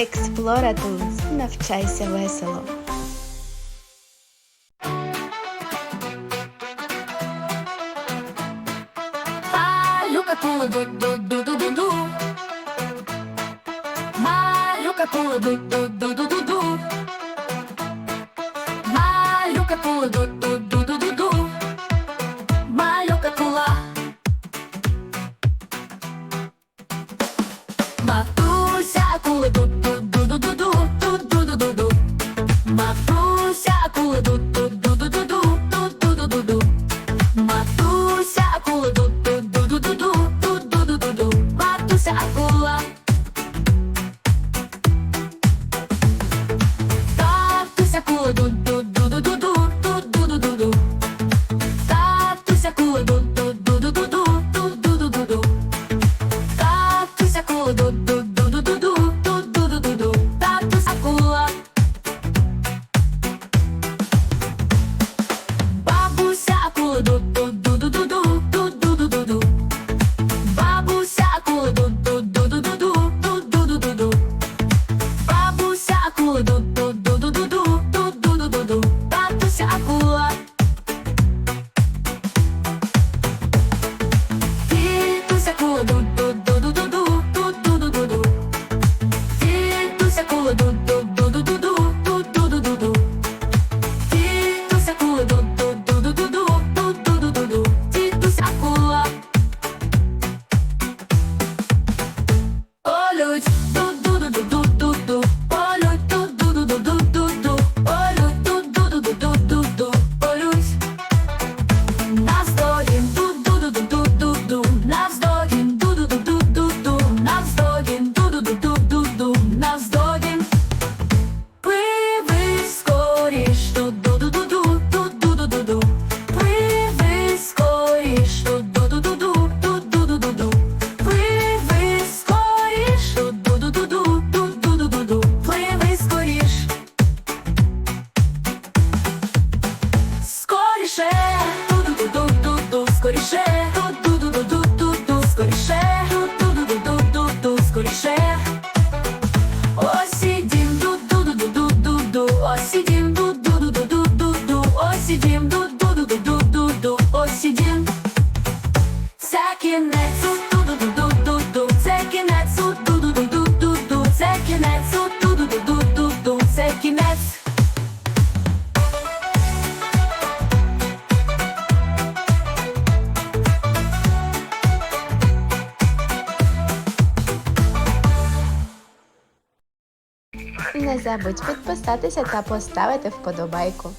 Експлоратунс. Навчайся весело. Малюка кули ду ду ду ду ду ду Малюка кули ду ду Stop. тече. Осідім ду-ду-ду-ду-ду-ду, осідім ду-ду-ду-ду-ду-ду, осідім ду-ду-ду-ду-ду-ду, осідім. Це кінець. Не забудь підписатися та поставити вподобайку.